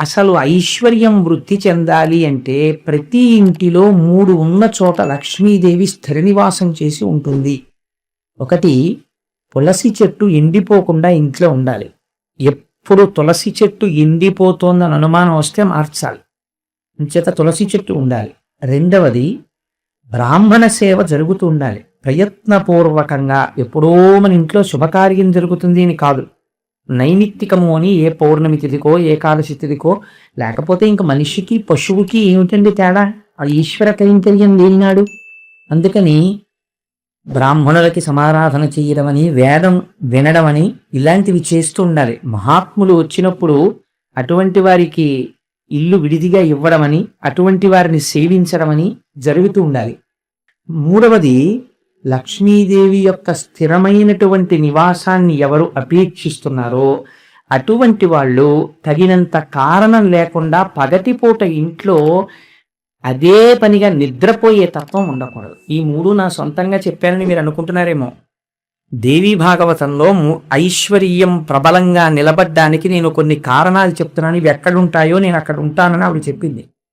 అసలు ఐశ్వర్యం వృద్ధి చెందాలి అంటే ప్రతి ఇంటిలో మూడు ఉన్న చోట లక్ష్మీదేవి స్థిర నివాసం చేసి ఉంటుంది. ఒకటి తులసి చెట్టు ఎండిపోకుండా ఇంట్లో ఉండాలి. ఎప్పుడు తులసి చెట్టు ఎండిపోతోందని అనుమానం వస్తే మార్చాలి. అంచేత తులసి చెట్టు ఉండాలి. రెండవది బ్రాహ్మణ సేవ జరుగుతూ ఉండాలి. ప్రయత్నపూర్వకంగా ఎప్పుడో మన ఇంట్లో శుభకార్యం జరుగుతుంది అని కాదు. నైమిత్తికము అని ఏ పౌర్ణమి తిథికో ఏకాదశి తిథికో లేకపోతే ఇంక మనిషికి పశువుకి ఏమిటండి తేడా? ఆ ఈశ్వర కైంకర్యం లేనినాడు అందుకని బ్రాహ్మణులకి సమారాధన చేయడం అని వేదం వినడం అని ఇలాంటివి చేస్తూ ఉండాలి. మహాత్ములు వచ్చినప్పుడు అటువంటి వారికి ఇల్లు విడిదిగా ఇవ్వడమని అటువంటి వారిని సేవించడమని జరుగుతూ ఉండాలి. మూడవది లక్ష్మీదేవి యొక్క స్థిరమైనటువంటి నివాసాన్ని ఎవరు అపేక్షిస్తున్నారో అటువంటి వాళ్ళు తగినంత కారణం లేకుండా పగటిపూట ఇంట్లో అదే పనిగా నిద్రపోయే తత్వం ఉండకూడదు. ఈ మూడు నా సొంతంగా చెప్పానని మీరు అనుకుంటున్నారేమో. దేవీ భాగవతంలో ము- ఐశ్వర్యం ప్రబలంగా నిలబడ్డానికి నేను కొన్ని కారణాలు చెప్తున్నాను. ఇవి ఎక్కడుంటాయో నేను అక్కడ ఉంటానని ఆవిడ చెప్పింది.